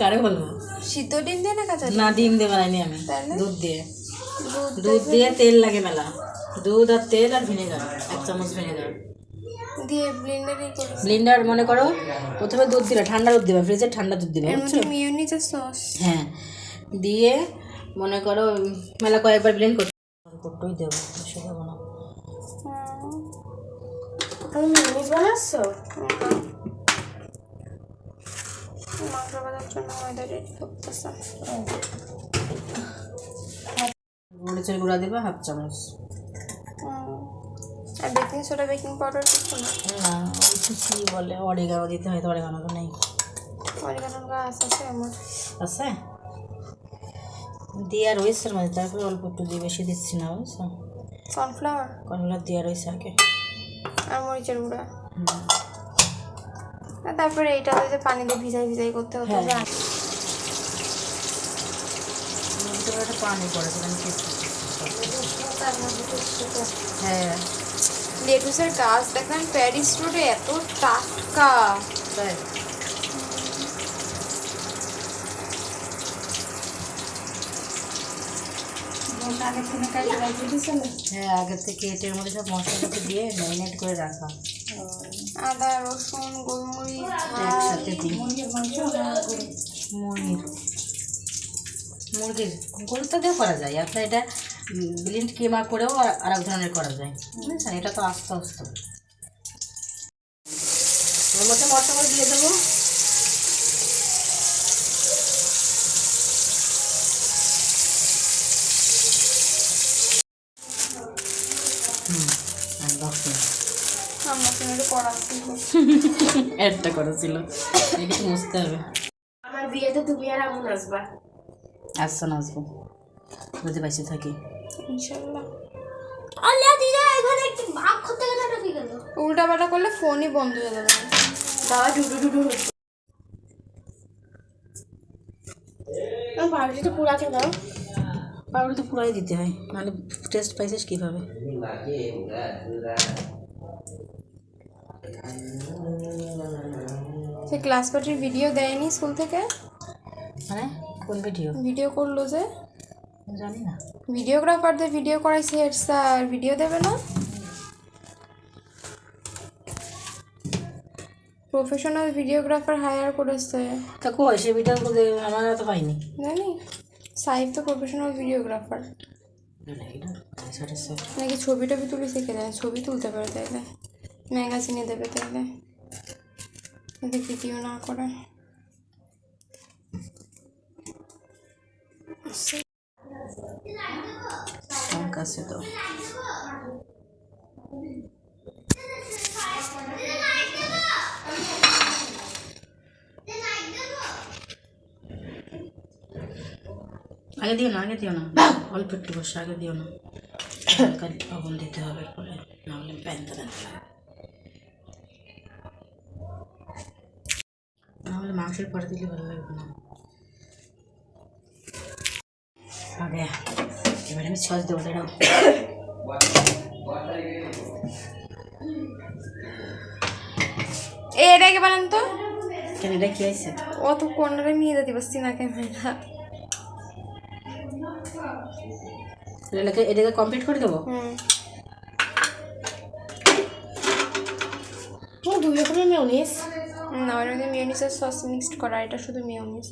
কারে বলব? সিদ্ধ ডিম দিয়ে না কাঁচা না ডিম দিয়ে বানাইনি আমি। দুধ দিয়ে। দুধ দিয়ে তেল লাগে মেলা। দুধ আর তেল আর ভিনেগার এক চামচ ভিনেগার। দিয়ে ব্লেন্ডারে ব্লেন্ডার মনে করো প্রথমে দুধ দিবে ঠান্ডা দুধ দিবে ফ্রিজে ঠান্ডা দুধ দিবে মিউনিজ আর সস হ্যাঁ দিয়ে মনে করো মেলা কয়েকবার ব্লেন্ড করতে করতেই দেবো দেবো না। তুমি মিনিস বানাচ্ছো? মাংস ভাজার জন্য ময়দা রেডি করতেছে মরিচের গুঁড়া দেবে হাফ চামচ। আর বেকিং সোডা বেকিং পাউডার কিছু না? না ওই বলে অরিগানো দিতে হয় তো অরিগানো তো নেই। অরিগানোর গাছ আছে আমার। আছে? দিয়ে রয়েছে মধ্যে তারপরে অল্প একটু দিয়ে বেশি দিচ্ছি না বুঝছ? কর্নফ্লাওয়ার? কর্নফ্লাওয়ার দেওয়া রয়েছে আগে। আর মরিচের গুঁড়া? তারপরে এটা হচ্ছে পানি দিয়ে ভিজাই ভিজাই করতে হতো হ্যাঁ। পানি হ্যাঁ। লেটুসের গাছ দেখলাম প্যারিস রোডে এত টাটকা। হ্যাঁ আগে থেকে এটার মধ্যে সব মশলাপাতি দিয়ে ম্যারিনেট করে রাখা। আদা রসুন গোলমরিচ। একসাথে দিই। মুরগির। মুরগির মুরগির দিয়েও করা যায়। আপনার এটা ব্লিন্ড কিমা করেও আর- এক ধরনের করা যায়। বুঝেছেন? এটা তো আস্তে আস্তে। এর মধ্যে মশলা দিয়ে দেবো। একটু করেছিল এটা মুছতে হবে? আমার বিয়েতে তুমি আর আমন আসবা আসছো না আসব বুঝতে পারছি থাকি। ইনশাল্লাহ আল্লাহ দিদা এখানে একটু ভাগ করতে গেলে ঢুকে গেল। উল্টা পাল্টা করলে ফোনই বন্ধ হয়ে যাবে। দাদা ডুডু ডুডু হচ্ছে পাউরুটিটা পুরাকে দাও। পাউডার তো পুরাই দিতে হয় মানে টেস্ট পাইছিস কীভাবে? সে ক্লাস পার্টির ভিডিও দেয়নি স্কুল থেকে? মানে কোন ভিডিও ভিডিও করল যে। জানি না। ভিডিওগ্রাফারদের ভিডিও করাইছে হেড স্যার ভিডিও দেবে না? প্রফেশনাল ভিডিওগ্রাফার হায়ার করেছে। তা কই সে ভিডিও আমার তো পাইনি। জানি। তো প্রফেশনাল ভিডিওগ্রাফার। নাকি ছবি টবি তুলে শিখে দেয় ছবি তুলতে পারে তাইলে। ম্যাগাজিনে দেবে তাইলে। যদি ভিডিও না করে। কাছে আছে তো। আগে দিও না আগে দিও না। অল্প একটু বসে আগে দিও না। হালকা লবণ দিতে হবে পরে নাহলে প্যান্টা দেবে নাহলে মাংসের পরে দিলে ভালো লাগবে না। আগে এবারে আমি সস দেবো দাঁড়াও। এ এটাকে বানান তো? কেন এটা কি আছে অত কর্নারে নিয়ে যেতে পারছি না ক্যামেরা এটাকে এটাকে কমপ্লিট করে দেবো? দুই রকমের মেয়নিস না ওর মধ্যে মিউনিসের সস মিক্সড করা এটা শুধু মিউনিস